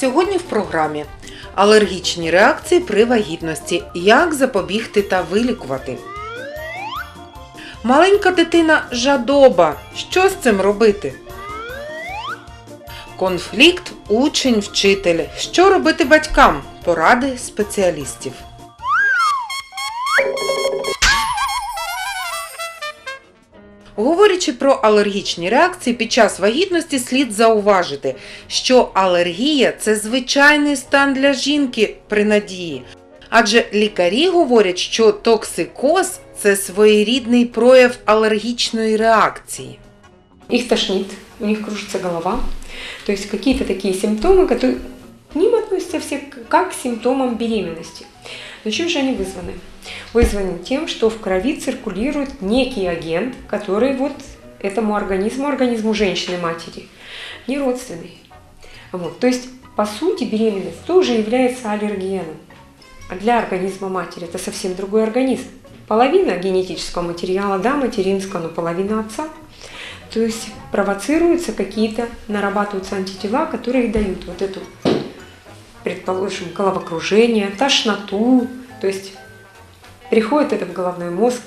Сьогодні в програмі алергічні реакції при вагітності. Як запобігти та вилікувати. Маленька дитина жадоба. Що з цим робити? Конфлікт учень-вчитель. Що робити батькам? Поради спеціалістів. Говорячи про алергічні реакції під час вагітності, слід зауважити, що алергія це звичайний стан для жінки при надії. Адже лікарі говорять, що токсикоз це своєрідний прояв алергічної реакції. Их тошнит, у них кружится голова. То есть какие-то такие симптомы, которые к ним относятся все как к симптомам беременности. Но чем же они вызваны? Вызваны тем, что в крови циркулирует некий агент, который вот этому организму, организму женщины-матери, не родственный. Вот. То есть, по сути, беременность тоже является аллергеном. А для организма матери это совсем другой организм. Половина генетического материала, да, материнского, но половина отца. То есть провоцируются какие-то, нарабатываются антитела, которые дают вот эту, предположим, головокружение, тошноту. То есть приходит это в головной мозг,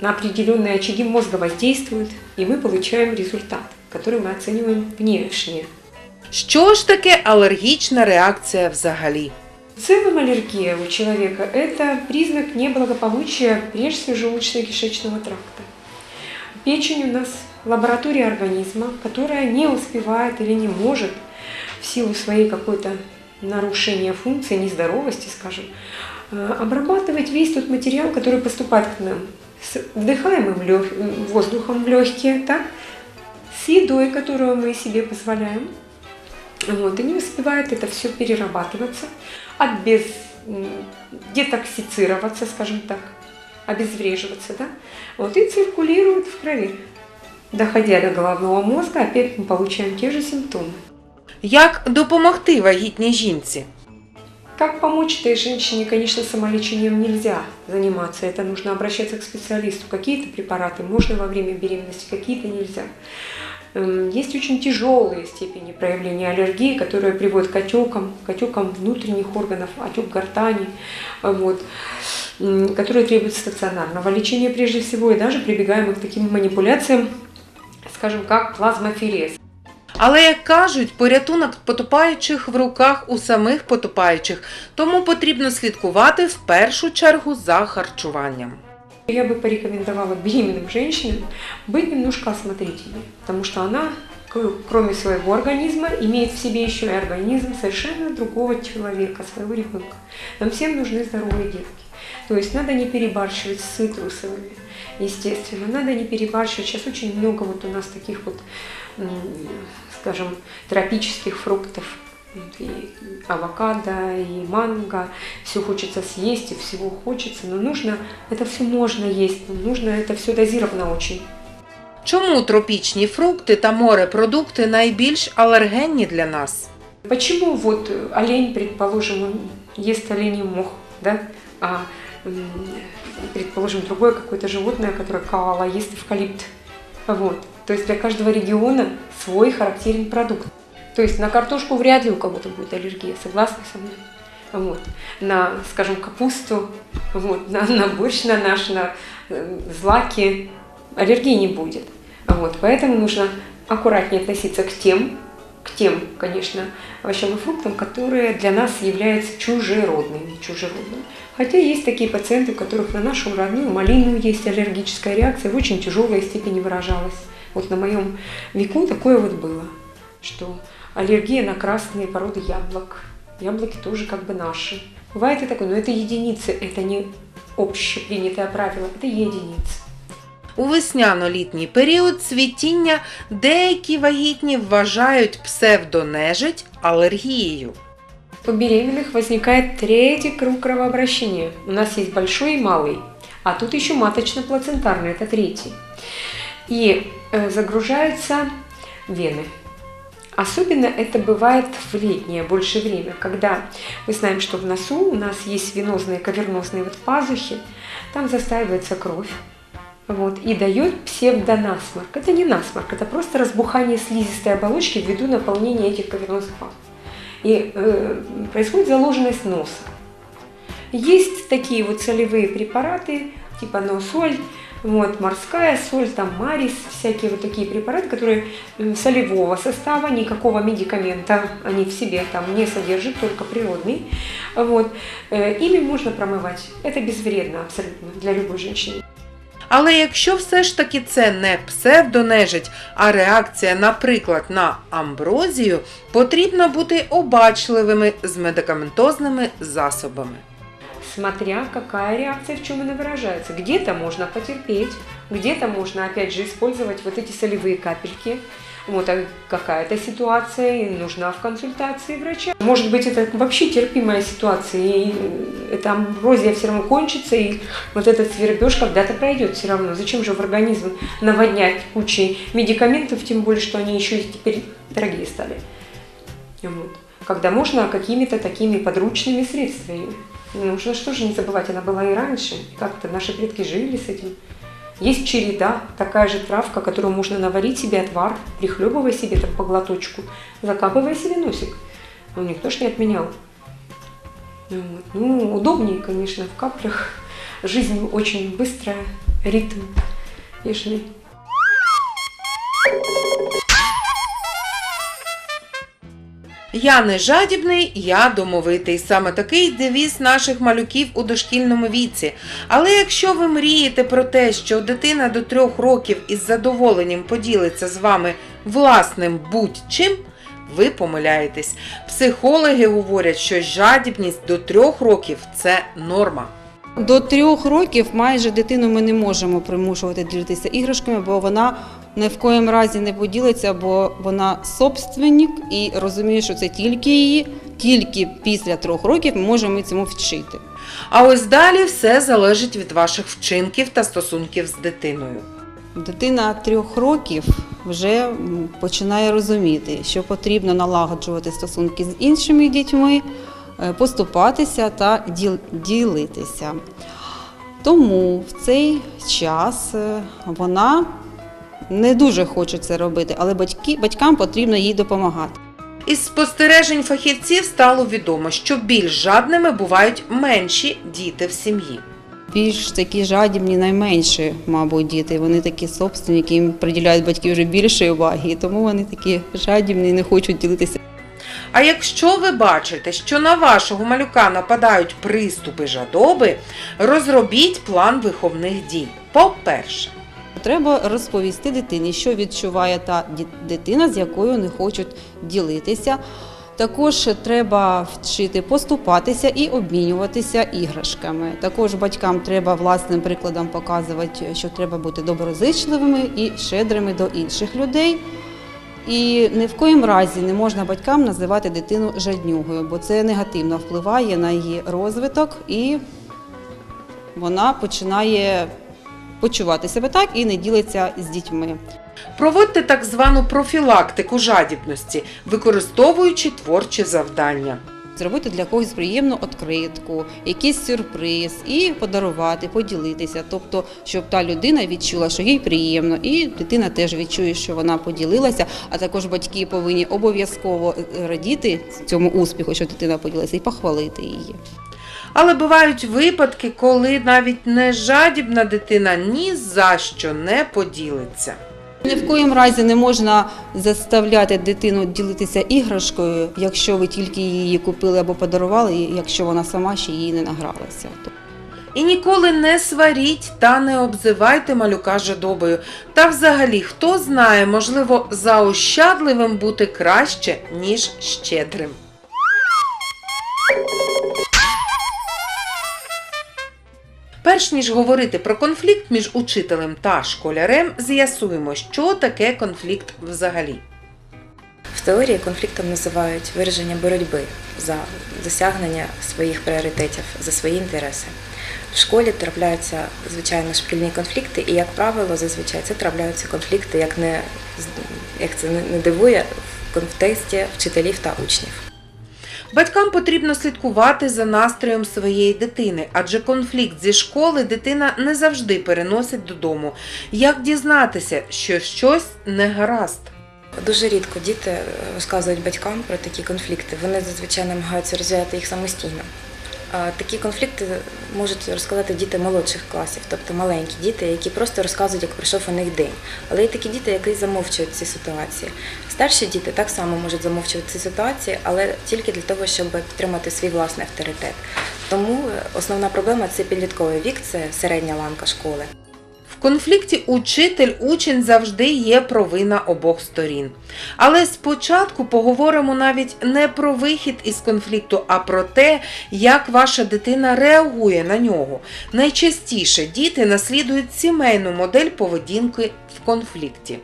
на определенные очаги мозга воздействует, и мы получаем результат, который мы оцениваем внешне. Що ж таке алергічна реакція взагалі? В целом аллергия у человека – это признак неблагополучия прежде всего желудочно-кишечного тракта. Печень у нас лаборатория организма, которая не успевает или не может в силу своей какой-то нарушения функции, нездоровости, скажем, э, обрабатывать весь тот материал, который поступает к нам с вдыхаемым лёг- воздухом в легкие, так, с едой, которую мы себе позволяем, вот, и не успевает это все перерабатываться, м, детоксицироваться, скажем так, обезвреживаться, да, вот, и циркулирует в крови. Доходя до головного мозга, опять мы получаем те же симптомы. Як допомогти вагітній жінці? Как помочь этой женщине, конечно, самолечением нельзя заниматься, это нужно обращаться к специалисту. Какие-то препараты можно во время беременности, какие-то нельзя. Эм, Есть очень тяжелые степени проявления аллергии, которые приводят к отекам, к отекам внутренних органов, отек гортани, э, вот, м, которые требуют стационарного лечения прежде всего, и даже прибегаем мы к таким манипуляциям, скажем, как плазмоферез. Але як кажуть, порятунок потопаючих в руках у самих потопаючих, тому потрібно слідкувати в першу чергу за харчуванням. Я бы порекомендовала беременным женщинам быть немножко осмотрительнее, потому что она, к- кроме своего организма, имеет в себе еще и организм совершенно другого человека, своего ребенка. Нам всем нужны здоровые детки. То есть надо не перебарщивать с цитрусовыми, естественно, надо не перебарщивать. Сейчас очень много вот у нас таких вот, м, скажем, тропических фруктов, Вот и авокадо, и манго, все хочется съесть, и всего хочется, но нужно, это все можно есть, но нужно это все дозировано очень. Чому тропічні фрукти та морепродукти найбільш алергенні для нас? Почему вот э, олень, предположим, он ест оленей мох, да, а, м, предположим, другое какое-то животное, которое коала, ест эвкалипт. Вот. То есть для каждого региона свой характерен продукт. То есть на картошку вряд ли у кого-то будет аллергия, согласны со мной? Вот. На, скажем, капусту, вот, на, на борщ на наш, на э, злаки аллергии не будет. Вот. Поэтому нужно аккуратнее относиться к тем, к тем, конечно, овощам и фруктам, которые для нас являются чужеродными. чужеродными. Хотя есть такие пациенты, у которых на нашу родную малину есть аллергическая реакция, в очень тяжелой степени выражалась. Вот на моем веку такое вот было, что аллергия на красные породы яблок. Яблоки тоже как бы наши. Бывает и такое, но это единицы, это не общепринятое правило, это единицы. У весняно-літній період цвітіння деякі вагітні вважають псевдонежить алергією. У беременных возникает третий круг кровообращения. У нас есть большой и малый, а тут еще маточно-плацентарный, это третий. И э, загружаются вены. Особенно это бывает в летнее больше время, когда мы знаем, что в носу у нас есть венозные, кавернозные вот пазухи, там застаивается кровь, вот, и дает псевдонасморк. Это не насморк, это просто разбухание слизистой оболочки ввиду наполнения этих кавернозных паз. И э, происходит заложенность носа. Есть такие вот солевые препараты, типа носоль, вот, морская соль, там марис, всякие вот такие препараты, которые солевого состава, никакого медикамента они в себе там не содержат, только природный. Вот. Э, Ими можно промывать. Это безвредно абсолютно для любой женщины. Але якщо все ж таки це не псевдонежить, а реакція, наприклад, на амброзію, потрібно бути обачливими з медикаментозними засобами. Смотря какая реакция в чем она выражается. Где-то можно потерпеть, где-то можно опять же использовать вот эти солевые капельки. Вот какая-то ситуация и нужна в консультации врача. Может быть, это вообще терпимая ситуация, и эта амброзия все равно кончится, и вот этот свербеж когда-то пройдет все равно. Зачем же в организм наводнять кучей медикаментов, тем более, что они еще и теперь дорогие стали. Вот. Когда можно какими-то такими подручными средствами. Нужно что же не забывать, она была и раньше. Как-то наши предки жили с этим. Есть череда, такая же травка, которую можно наварить себе отвар, прихлебывая себе там по глоточку, закапывая себе носик. Но никто ж не отменял. Ну, удобнее, конечно, в каплях. Жизнь очень быстрая, ритм бешеный. Я не жадібний, я домовитий. Саме такий девіз наших малюків у дошкільному віці. Але якщо ви мрієте про те, що дитина до трьох років із задоволенням поділиться з вами власним будь-чим, ви помиляєтесь. Психологи говорять, що жадібність до трьох років це норма. До трьох років майже дитину ми не можемо примушувати ділитися іграшками, бо вона ні в коєму разі не поділиться, бо вона собственник і розуміє, що це тільки її. Тільки після трьох років можемо цьому вчити. А ось далі все залежить від ваших вчинків та стосунків з дитиною. Дитина трьох років вже починає розуміти, що потрібно налагоджувати стосунки з іншими дітьми, е, поступатися та ділитися. Тому в цей час е, вона не дуже хоче це робити, але батьки, батькам потрібно їй допомагати. Із спостережень фахівців стало відомо, що більш жадними бувають менші діти в сім'ї. Більш такі жадібні, найменші, мабуть, діти. Вони такі собственники, їм приділяють батьки вже більше уваги, і тому вони такі жадібні і не хочуть ділитися. А якщо ви бачите, що на вашого малюка нападають приступи жадоби, розробіть план виховних дій. По-перше, Треба розповісти дитині, що відчуває та дитина, з якою не хочуть ділитися. Також треба вчити поступатися і обмінюватися іграшками. Також батькам треба власним прикладом показувати, що треба бути доброзичливими і щедрими до інших людей. І ні в коїм разі не можна батькам називати дитину жаднюгою, бо це негативно впливає на її розвиток і вона починає почувати себе так і не ділиться з дітьми. проводьте так звану профілактику жадібності, використовуючи творчі завдання. Зробити для когось приємну відкритку, якийсь сюрприз і подарувати, поділитися. Тобто, щоб та людина відчула, що їй приємно, і дитина теж відчує, що вона поділилася. А також батьки повинні обов'язково е, радіти цьому успіху, що дитина поділилася, і похвалити її. Але бувають випадки, коли навіть не жадібна дитина ні за що не поділиться. Ні в коїм разі не можна заставляти дитину ділитися іграшкою, якщо ви тільки її купили або подарували, якщо вона сама ще її не награлася. І ніколи не сваріть та не обзивайте малюка жадобою. Та взагалі, хто знає, можливо, заощадливим бути краще, ніж щедрим. Перш ніж говорити про конфлікт між учителем та школярем, з'ясуємо, що таке конфлікт взагалі. В теорії конфліктом називають вираження боротьби за досягнення своїх пріоритетів, за свої інтереси. В школі трапляються, звичайно, шкільні конфлікти, і, як правило, зазвичай це трапляються конфлікти, як, не, як це не дивує, в контексті вчителів та учнів. Батькам потрібно слідкувати за настроєм своєї дитини, адже конфлікт зі школи дитина не завжди переносить додому. Як дізнатися, що щось не гаразд? Дуже рідко діти розказують батькам про такі конфлікти. Вони зазвичай намагаються розв'язати їх самостійно. Такі конфлікти можуть розказати діти молодших класів, тобто маленькі діти, які просто розказують, як пройшов у них день. Але є такі діти, які замовчують ці ситуації. Старші діти так само можуть замовчувати ці ситуації, але тільки для того, щоб підтримати свій власний авторитет. Тому е, основна проблема це підлітковий вік, це середня ланка школи. В конфлікті учитель учень завжди є провина обох сторін. Але спочатку поговоримо навіть не про вихід із конфлікту, а про те, як ваша дитина реагує на нього. Найчастіше діти наслідують сімейну модель поведінки в конфлікті.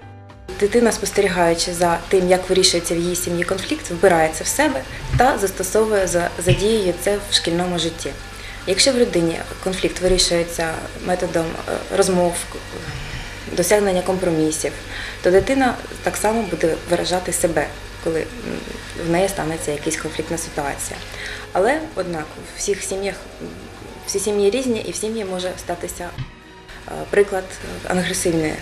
Дитина, спостерігаючи за тим, як вирішується в її сім'ї конфлікт, вбирає це в себе та застосовує за задіює це в шкільному житті. Якщо в людині конфлікт вирішується методом е, розмов, досягнення компромісів, то дитина так само буде виражати себе, коли в неї станеться якась конфліктна ситуація. Але однак в всіх сім'ях всі сім'ї різні, і в сім'ї може статися е, приклад агресивної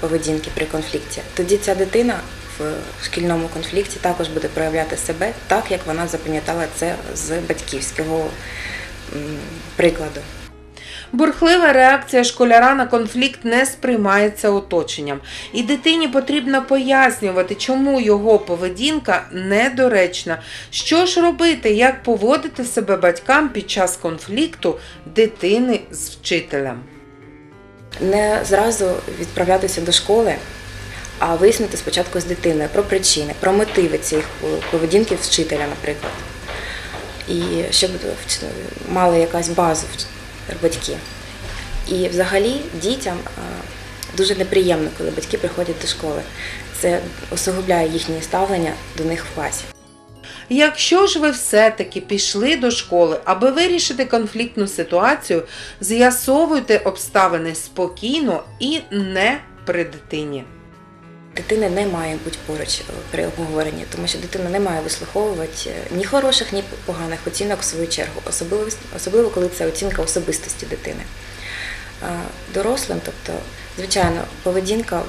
поведінки при конфлікті. Тоді ця дитина в шкільному конфлікті також буде проявляти себе так, як вона запам'ятала це з батьківського прикладу. Бурхлива реакція школяра на конфлікт не сприймається оточенням, і дитині потрібно пояснювати, чому його поведінка недоречна. Що ж робити, як поводити себе батькам під час конфлікту дитини з вчителем. Не зразу відправлятися до школи, а вияснити спочатку з дитиною про причини, про мотиви цієї поведінки вчителя, наприклад. І щоб мали якась базу батьки. І взагалі дітям е, дуже неприємно, коли батьки приходять до школи. Це усугубляє їхнє ставлення до них в класі. Якщо ж ви все-таки пішли до школи, аби вирішити конфліктну ситуацію, з'ясовуйте обставини спокійно і не при дитині. Дитини не має бути поруч е, при обговоренні, тому що дитина не має вислуховувати е, ні хороших, ні поганих оцінок в свою чергу, особливо, особливо коли це оцінка особистості дитини. Дорослим, тобто, звичайно, поведінка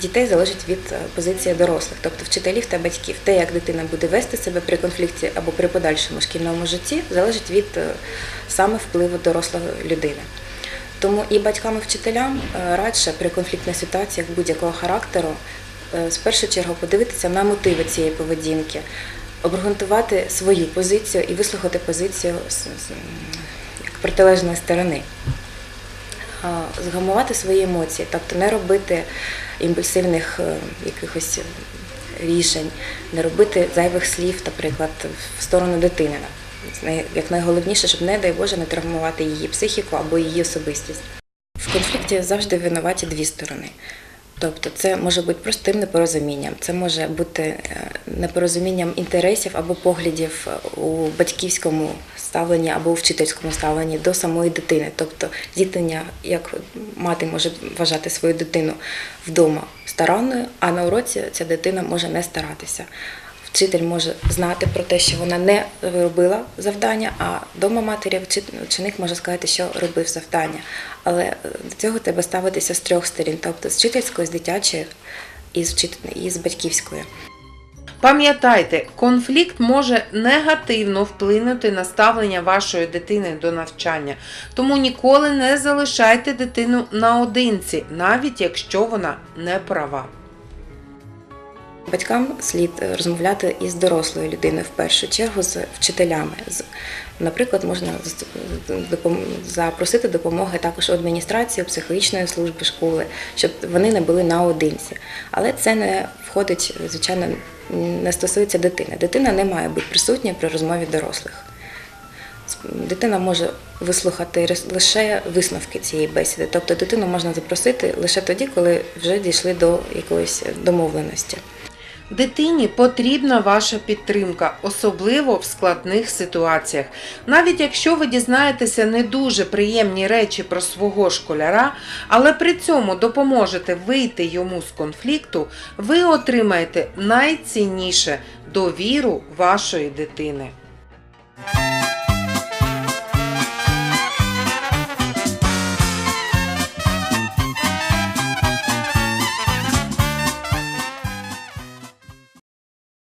дітей залежить від е, позиції дорослих, тобто вчителів та батьків. Те, як дитина буде вести себе при конфлікті або при подальшому шкільному житті, залежить від е, саме впливу дорослої людини. Тому і батькам, і вчителям е, радше при конфліктних ситуаціях будь-якого характеру е, з першу чергу подивитися на мотиви цієї поведінки, обґрунтувати свою позицію і вислухати позицію як протилежної сторони. Згамувати свої емоції, тобто не робити імпульсивних е, якихось рішень, не робити зайвих слів, наприклад, в сторону дитини. Як найголовніше, щоб, не дай Боже, не травмувати її психіку або її особистість. В конфлікті завжди винуваті дві сторони. Тобто це може бути простим непорозумінням, це може бути е, непорозумінням інтересів або поглядів е, у батьківському ставленні або у вчительському ставленні до самої дитини. Тобто зіткнення, як мати може вважати свою дитину вдома старанною, а на уроці ця дитина може не старатися. Вчитель може знати про те, що вона не робила завдання, а дома матері вчи- може сказати, що робив завдання. Але е, до цього треба ставитися з трьох сторін, тобто з вчительської, з дитячої і з, і з батьківської. Пам'ятайте, конфлікт може негативно вплинути на ставлення вашої дитини до навчання, тому ніколи не залишайте дитину наодинці, навіть якщо вона не права. Батькам слід е, розмовляти із дорослою людиною в першу чергу з вчителями. Наприклад, можна запросити допомоги також адміністрації, психологічної служби школи, щоб вони не були наодинці. Але це не входить, звичайно, не стосується дитини. Дитина не має бути присутня при розмові дорослих. Дитина може вислухати лише висновки цієї бесіди. Тобто дитину можна запросити лише тоді, коли вже дійшли до якоїсь домовленості. Дитині потрібна ваша підтримка, особливо в складних ситуаціях. Навіть якщо ви дізнаєтеся не дуже приємні речі про свого школяра, але при цьому допоможете вийти йому з конфлікту, ви отримаєте найцінніше довіру вашої дитини.